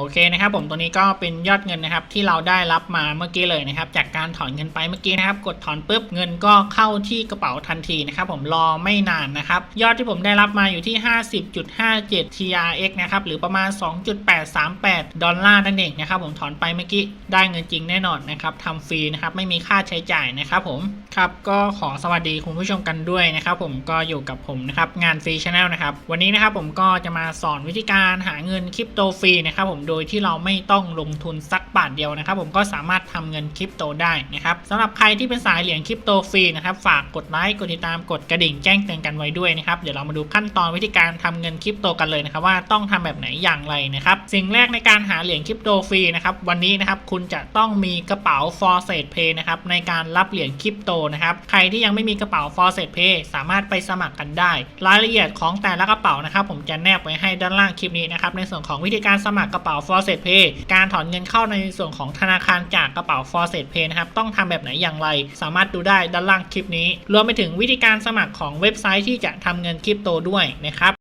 โอเคนะครับผมตัวนี้ก็เป็นยอดเงินนะครับที่เราได้รับมาเมื่อกี้เลยนะครับ จากการถอนเงินไปเมื่อกี้นะครับ กดถอนปุ๊บเงินก็เข้าที่กระเป๋าทันทีนะครับ ผมรอไม่นานนะครับ ยอดที่ผมได้รับมาอยู่ที่ 50.57 TRX นะครับหรือประมาณ 2.838 ดอลลาร์นั่นเองนะครับ ผมถอนไปเมื่อกี้ได้เงินจริงแน่นอนนะครับทำฟรีนะครับไม่มีค่าใช้จ่ายนะครับ ผมครับก็ขอสวัสดีคุณผู้ชมกันด้วยนะครับผมก็อยู่กับผมนะครับงานฟรีชาแนลนะครับวันนี้นะครับผมก็จะมาสอนวิธีการหาเงินคริปโตฟรีนะครับผมโดยที่เราไม่ต้องลงทุนสักบาทเดียวนะครับผมก็สามารถทำเงินคริปโตได้นะครับสำหรับใครที่เป็นสายเหรียญคริปโตฟรีนะครับฝากกดไลค์กดติดตามกดกระดิ่งแจ้งเตือนกันไว้ด้วยนะครับเดี๋ยวเรามาดูขั้นตอนวิธีการทำเงินคริปโตกันเลยนะครับว่าต้องทำแบบไหนอย่างไรนะครับสิ่งแรกในการหาเหรียญคริปโตฟรีนะครับวันนี้นะครับคุณจะต้องมีกระเป๋า f o r s e t Pay นะครับในการรับเหรียญคริปโตนะครับใครที่ยังไม่มีกระเป๋า f o r s e t Pay สามารถไปสมัครกันได้ รายละเอียดของแต่ละกระเป๋านะครับผมจะแนบไว้ให้ด้านล่างคลิปนี้นะครับในส่วนของวิธีการสมัครกระเป๋าา f o r s e t Pay การถอนเงินเข้าในส่วนของธนาคารจากกระเป๋า f o r s e t Pay นะครับ ต้องทำแบบไหนอย่างไร สามารถดูได้ด้านล่างคลิปนี้ รวมไปถึงวิธีการสมัครของเว็บไซต์ที่จะทำเงินคริปโตด้วยนะครับ